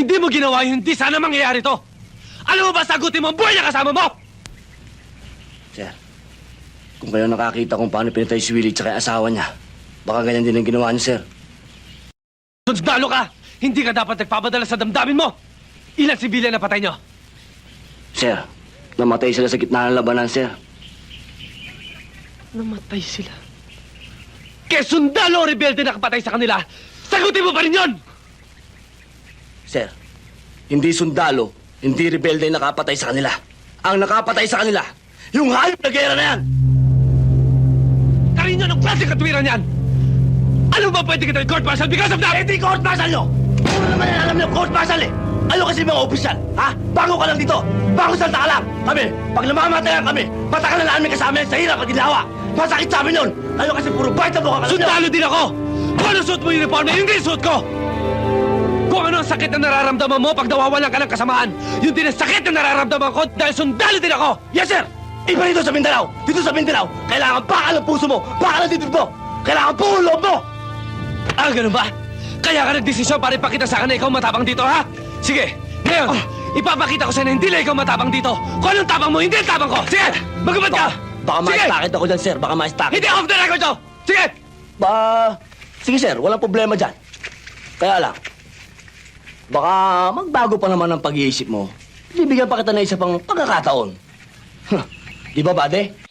hindi mo ginawa yun, hindi sana mangyayari to. Alam mo ba, sagutin mo ang buhay na kasama mo! Sir, kung kayo nakakita kung paano pinatay si Willie tsaka yung asawa niya, baka ganyan din ang ginawa niyo, sir. Sundalo ka! Hindi ka dapat nagpapadala sa damdamin mo! Ilan sibilyan na patay nyo? Sir, namatay sila sa gitna ng labanan, sir. Namatay sila. Kaya sundalo o rebelde na kapatay sa kanila, sagutin mo pa rin yun! Sir, hindi sundalo, hindi rebelde ang nakapatay sa kanila. Ang nakapatay sa kanila, yung hayop na gera na yan! Karin yun ang klase katwiran yan! Ano ba pwede kita court martial because of that? Eh, di court martial nyo! Puro naman yan alam nyo, court martial eh! Ano kasi mga opisyal, ha? Bago ka lang dito! Bago salta ka lang! Kami, pag namamatayan kami, matagal na namin kasama yan sa hirap at ginawa! Masakit sa amin yun! Ano kasi puro bite na mukha ka lang nyo! Sundalo din ako! Kung ano suot mo yung uniform na yun din suot ko! Kung ano ang sakit na nararamdaman mo pag nawawalan ka ng kasamaan, yun din ang sakit na nararamdaman ko dahil sundalo din ako! Yes, sir! Iba dito sa Mindanao! Dito sa Mindanao, kailangan bakal ang puso mo! Bakal ang dibdib mo! Kailangan buo ang loob mo! Ah, ganun ba? Kaya ka nagdesisyon para ipakita sa akin na ikaw matapang dito, ha? Sige, ngayon, ipapakita ko sa'yo na hindi lang ikaw matapang dito. Kung anong tapang mo, hindi ang tapang ko. Sige, magubad ka! Baka Sige! ma-stakit ako dyan, sir. Baka ma-stakit. Hindi off the record to! Sige! Ba... Sige, sir. Walang problema dyan. Kaya lang, baka magbago pa naman ang pag-iisip mo. Bibigyan pa kita na isa pang pagkakataon. Di ba, bade?